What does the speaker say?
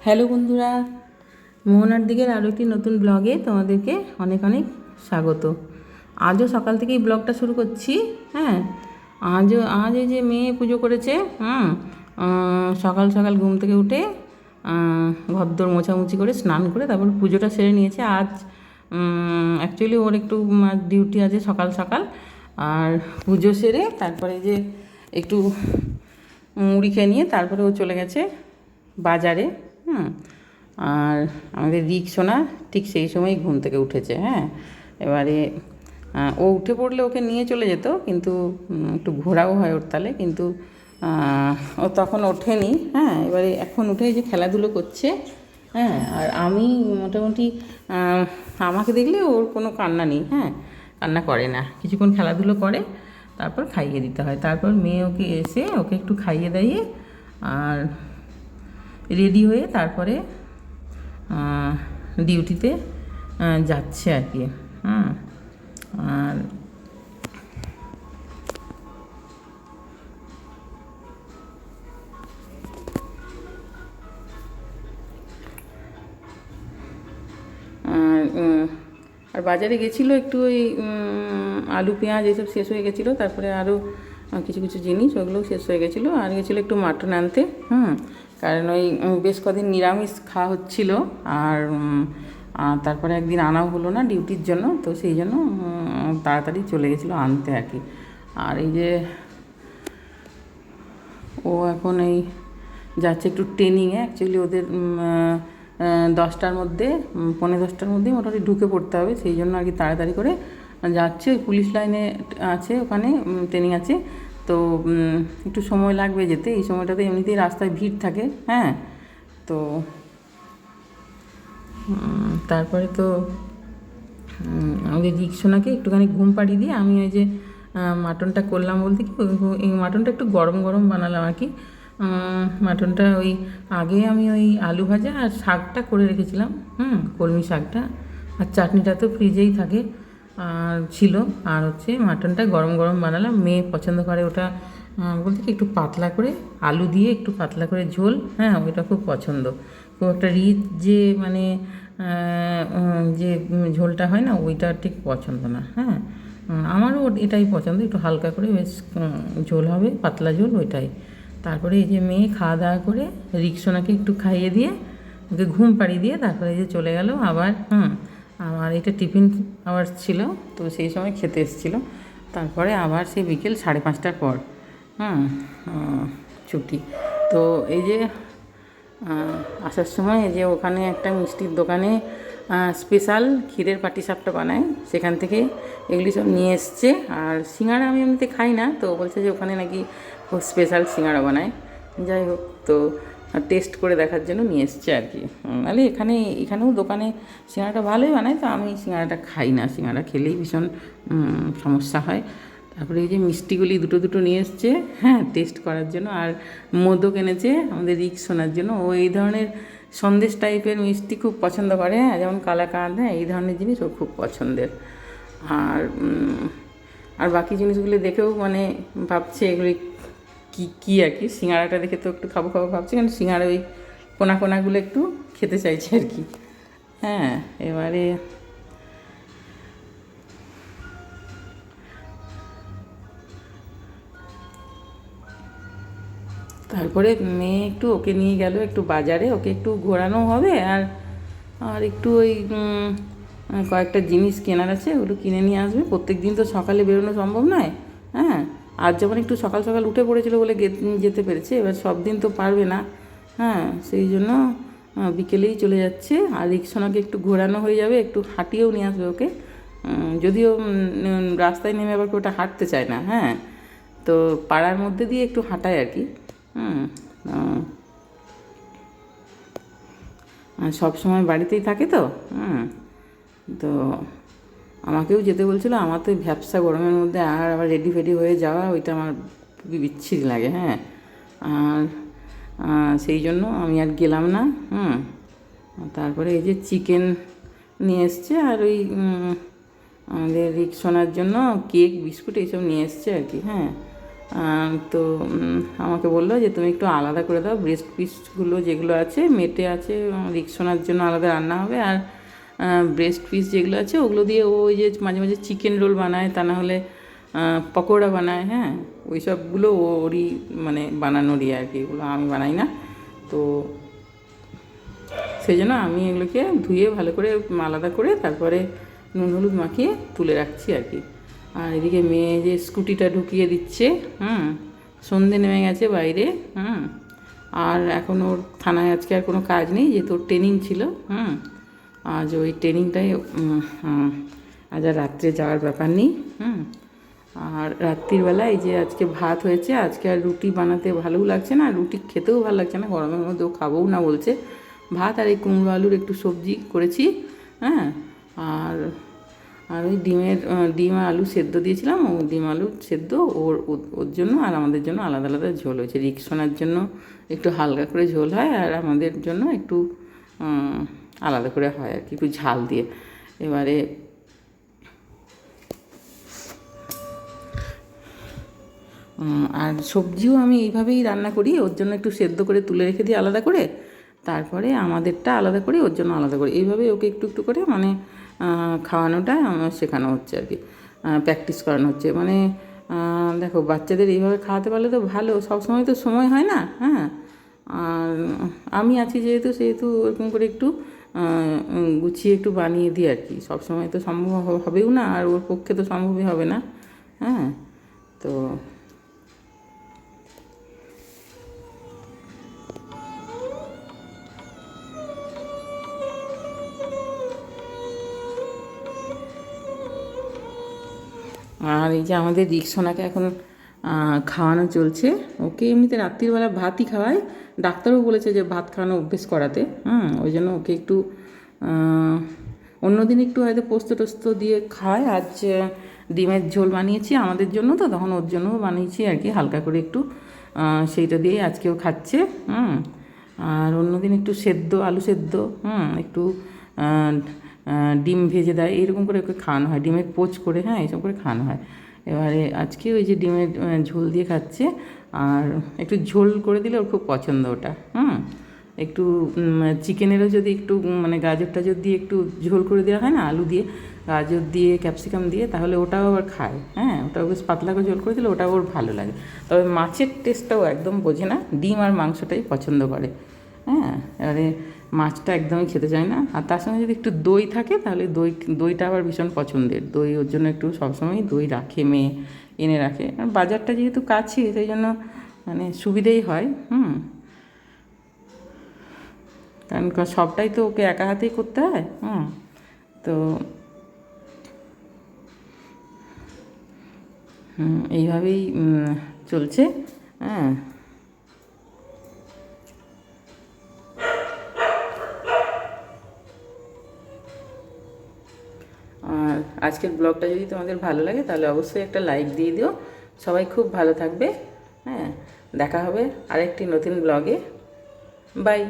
Hello বন্ধুরা মোহনার দিকের আরও একটি নতুন ব্লগে তোমাদেরকে অনেক অনেক স্বাগত। আজও সকাল থেকেই ব্লগটা শুরু করছি হ্যাঁ? আজও আজ এই যে মেয়ে পুজো করেছে আহ, সকাল সকাল ঘুম থেকে উঠে ঘরদোর মোছামুছি করে স্নান করে তারপর পুজোটা সেরে নিয়েছে। আজ অ্যাকচুয়ালি ওর একটু ডিউটি আছে সকাল সকাল। আর পুজো সেরে তারপরে যে একটু মুড়ি খেয়ে নিয়ে তারপরে ও চলে গেছে বাজারে। হুম, আর আমাদের রিক্সোনা ঠিক সেই সময় ঘুম থেকে উঠেছে হ্যাঁ। এবারে ও উঠে পড়লে ওকে নিয়ে চলে যেত, কিন্তু একটু ঘোরাও হয় ওর তালে, কিন্তু ও তখন ওঠেনি হ্যাঁ। এবারে এখন উঠে যে খেলাধুলো করছে হ্যাঁ। আর আমি মোটামুটি আমাকে দেখলে ওর কোনো কান্না নেই হ্যাঁ। কান্না করে না, কিছুক্ষণ খেলাধুলো করে, তারপর খাইয়ে দিতে হয়। তারপর মেয়ে ওকে এসে ওকে একটু খাইয়ে দাইয়ে, আর রেডি হয়ে তারপরে ডিউটিতে যাচ্ছে আর কি। হ্যাঁ আর আর বাজারে গেছিল একটু ওই আলু, পেঁয়াজ এসব শেষ হয়ে গেছিল, তারপরে আরও কিছু কিছু জিনিস ওগুলো শেষ হয়ে গেছিল। আর গেছিল একটু মাটন আনতে। হুম। কারণ ওই বেশ কদিন নিরামিষ খাওয়া হচ্ছিল আর তারপরে একদিন আনাও হলো না ডিউটির জন্য তো সেই জন্য তাড়াতাড়ি চলে গেছিল আনতে আর কি। আর এই যে ও এখন এই যাচ্ছে একটু ট্রেনিংয়ে অ্যাকচুয়ালি ওদের দশটার মধ্যে উম, পৌনে দশটার মধ্যেই মোটামুটি ঢুকে পড়তে হবে সেই জন্য আর কি তাড়াতাড়ি করে যাচ্ছে পুলিশ লাইনে আছে ওখানে ট্রেনিং আছে। তো একটু সময় লাগবে যেতে। এই সময়টাতে এমনিতেই রাস্তায় ভিড় থাকে হ্যাঁ? তো তারপরে তো আমাদের রিক্সোনাকে একটুখানি ঘুম পাড়িয়ে দিয়ে আমি ওই যে মাটনটা করলাম বলতে কি এই মাটনটা একটু গরম গরম বানালাম আর কি। মাটনটা ওই আগে আমি ওই আলু ভাজা আর শাকটা করে রেখেছিলাম, হুম, কলমি শাকটা। আর চাটনিটা তো ফ্রিজেই থাকে। ছিল। আর হচ্ছে মাটনটা গরম গরম বানালাম। মেয়ে পছন্দ করে ওটা বলতে কি একটু পাতলা করে, আলু দিয়ে একটু পাতলা করে ঝোল। হ্যাঁ ওইটা খুব পছন্দ। খুব একটা রিচ যে মানে যে ঝোলটা হয় না, ওইটা ঠিক পছন্দ না। হ্যাঁ আমারও এটাই পছন্দ। একটু হালকা করে বেশ ঝোল হবে, পাতলা ঝোল ওইটাই। তারপরে এই যে মেয়ে খাওয়া দাওয়া করে রিক্সোনাকে একটু খাইয়ে দিয়ে, ওকে ঘুম পাড়িয়ে দিয়ে তারপরে যে চলে গেল। আবার, হুম আমার এটা টিফিন আওয়ার্স ছিল, তো সেই সময় খেতে এসেছিল। তারপরে আবার সেই বিকেল সাড়ে পাঁচটার পর হ্যাঁ ছুটি। তো এই যে আসার সময় এই যে ওখানে একটা মিষ্টির দোকানে স্পেশাল ক্ষীরের পাটিসাপটা বানায়। সেখান থেকে এগুলি সব নিয়ে এসছে। আর সিঙ্গাড়া আমি এমনিতে খাই না, তো বলছে যে ওখানে নাকি স্পেশাল সিঙ্গাড়া বানায়। যাই হোক, তো টেস্ট করে দেখার জন্য নিয়ে এসছে আর কি। নাহলে এখানে, এখানেও দোকানে সিঙ্গাড়াটা ভালোই বানায়, তো আমি সিঙ্গাড়াটা খাই না। সিঙ্গাড়া খেলেই ভীষণ সমস্যা হয়। তারপরে এই যে মিষ্টিগুলি দুটো দুটো নিয়ে এসছে হ্যাঁ টেস্ট করার জন্য। আর মোদক এনেছে আমাদের রিক্স শোনার জন্য। ও এই ধরনের সন্দেশ টাইপের মিষ্টি খুব পছন্দ করে হ্যাঁ যেমন কালাকাঁদ হ্যাঁ এই ধরনের জিনিস ও খুব পছন্দের। আর আর বাকি জিনিসগুলি দেখেও মানে ভাবছে এগুলি কি, কী আর কি? সিঙ্গাড়াটা দেখে তো একটু খাব খাব ভাবছি কারণ সিঙ্গাড়া ওই কোনা কোনাগুলো একটু খেতে চাইছে আর কি। হ্যাঁ এবারে তারপরে মেয়ে একটু ওকে নিয়ে গেল, একটু বাজারে, ওকে একটু ঘোরানো হবে, আর আর একটু ওই কয়েকটা জিনিস কেনার আছে, ওগুলো কিনে নিয়ে আসবে। প্রত্যেক দিন তো সকালে বেরোনো সম্ভব নয় হ্যাঁ? আজ যেমন একটু সকাল সকাল উঠে পড়েছিল বলে যেতে পেরেছে, এবার সব দিন তো পারবে না। হ্যাঁ সেই জন্য বিকেলেই চলে যাচ্ছে। আর রিক্সোনাকে একটু ঘোরানো হয়ে যাবে, একটু হাঁটিয়েও নিয়ে আসবে ওকে। যদিও রাস্তায় নেমে আবার ওটা হাঁটতে চায় না হ্যাঁ। তো পাড়ার মধ্যে দিয়ে একটু হাঁটায় আর কি সব সময় বাড়িতেই থাকে তো তো আমাকেও যেতে বলছিল, আমার তো ভ্যাবসা গরমের মধ্যে আর আবার রেডি ফেডি হয়ে যাওয়া, ওইটা আমার খুবই বিচ্ছিরি লাগে হ্যাঁ। আর সেই জন্য আমি আর গেলাম না, হুম। তারপরে এই যে চিকেন নিয়ে এসছে আর ওই আমাদের রিক্সোনার জন্য কেক, বিস্কুট এইসব নিয়ে এসছে আর কি হ্যাঁ। তো আমাকে বলল যে তুমি একটু আলাদা করে দাও ব্রেস্ট পিসগুলো যেগুলো আছে, মেটে আছে রিক্সোনার জন্য আলাদা রান্না হবে আর ব্রেস্ট পিস যেগুলো আছে, ওগুলো দিয়ে ও ওই যে মাঝে মাঝে চিকেন রোল বানায়, তা না হলে পকোড়া বানায় হ্যাঁ? ওই সবগুলো ওরই মানে বানানোরই আর কি, এগুলো আমি বানাই না। তো সেই জন্য আমি এগুলোকে ধুয়ে ভালো করে আলাদা করে তারপরে নুন হলুদ মাখিয়ে তুলে রাখছি আর কি। আর এদিকে মেয়ে যে স্কুটিটা ঢুকিয়ে দিচ্ছে, হুম, সন্ধে নেমে গেছে বাইরে, হুম। আর এখন ওর থানায় আজকে আর কোনো কাজ নেই, যেহেতু ওর ট্রেনিং ছিল, হুম। আজ ওই ট্রেনিংটাই আজ আর রাত্রে যাওয়ার ব্যাপার নেই, হুম। আর রাত্রির বেলা এই যে আজকে ভাত হয়েছে, আজকে আর রুটি বানাতে ভালোও লাগছে না রুটি খেতেও ভালো লাগছে না, গরমের মধ্যেও খাবোও না বলছে। ভাত আর এই কুমড়ো আলুর একটু সবজি করেছি হ্যাঁ। আর আর ওই ডিমের ডিম আলু সেদ্ধ দিয়েছিলাম, ও ডিম আলু সেদ্ধ, ওর, ওর- জন্য আর আমাদের জন্য আলাদা আলাদা ঝোল হয়েছে। রিক্সোনার জন্য একটু হালকা করে ঝোল হয়, আর আমাদের জন্য একটু আলাদা করে হয় আর কি, একটু ঝাল দিয়ে। এবারে আর সবজিও আমি এইভাবেই রান্না করি, ওর জন্য একটু সেদ্ধ করে তুলে রেখে দিই আলাদা করে। তারপরে আমাদেরটা আলাদা করে, ওর জন্য আলাদা করে। এইভাবে ওকে একটু একটু করে মানে খাওয়ানোটা আমার শেখানো হচ্ছে আর কি প্র্যাকটিস করানো হচ্ছে। মানে দেখো, বাচ্চাদের এইভাবে খাওয়াতে পারলে তো ভালো, সবসময় তো সময় হয় না হ্যাঁ? আর আমি আছি যেহেতু, সেহেতু ওরকম করে একটু গুছিয়ে একটু বানিয়ে দিই আর কি। সবসময় তো সম্ভব হবেও না, আর ওর পক্ষে তো সম্ভবই হবে না। হ্যাঁ তো আর এই যে আমাদের রিক্সোনাকে এখন খাওয়ানো চলছে। ওকে এমনিতে রাত্রিবেলা ভাতই খাওয়ায়। ডাক্তারও বলেছে যে ভাত খাওয়ানো অভ্যেস করাতে। হুম, ওই জন্য ওকে একটু অন্যদিন একটু হয়তো পোস্ত টোস্ত দিয়ে খায় আজ ডিমের ঝোল বানিয়েছি আমাদের জন্য তো, তখন ওর জন্যও বানিয়েছি আর কি। হালকা করে একটু সেইটা দিয়েই আজকেও খাচ্ছে। হুম, আর অন্যদিন একটু সেদ্ধ, আলু সেদ্ধ, হুম, একটু ডিম ভেজে দেয়। এরকম করে ওকে খাওয়ানো হয়। ডিমের পোচ করে হ্যাঁ এইসব করে খাওয়ানো হয়। এবারে আজকে ওই যে ডিমের ঝোল দিয়ে খাচ্ছে, আর একটু ঝোল করে দিলে ওর খুব পছন্দ ওটা, হুম? একটু চিকেনেরও যদি একটু মানে গাজর টাজর দিয়ে একটু ঝোল করে দেওয়া হয় না, আলু দিয়ে, গাজর দিয়ে, ক্যাপসিকাম দিয়ে, তাহলে ওটাও আবার খায় হ্যাঁ? ওটাও বেশ পাতলা করে ঝোল করে দিলে ওটাও ওর ভালো লাগে। তবে মাছের টেস্টটাও একদম বোঝে না, ডিম আর মাংসটাই পছন্দ করে হ্যাঁ? এবারে মাছটা একদমই খেতে চায় না। আর তার সঙ্গে যদি একটু দই থাকে, তাহলে দই, দইটা আবার ভীষণ পছন্দের। দই ওর জন্য একটু সবসময় দই রাখে, মেয়ে এনে রাখে। আর বাজারটা যেহেতু কাছে, সেই জন্য মানে সুবিধেই হয়, হুম। কারণ সবটাই তো ওকে একা হাতেই করতে হয়, হুম। তো এইভাবেই চলছে হ্যাঁ। আর আজকের ব্লগটা যদি তোমাদের ভালো লাগে, তাহলে অবশ্যই একটা লাইক দিয়ে দিও। সবাই খুব ভালো থাকবে। হ্যাঁ দেখা হবে আরেকটি নতুন ব্লগে। বাই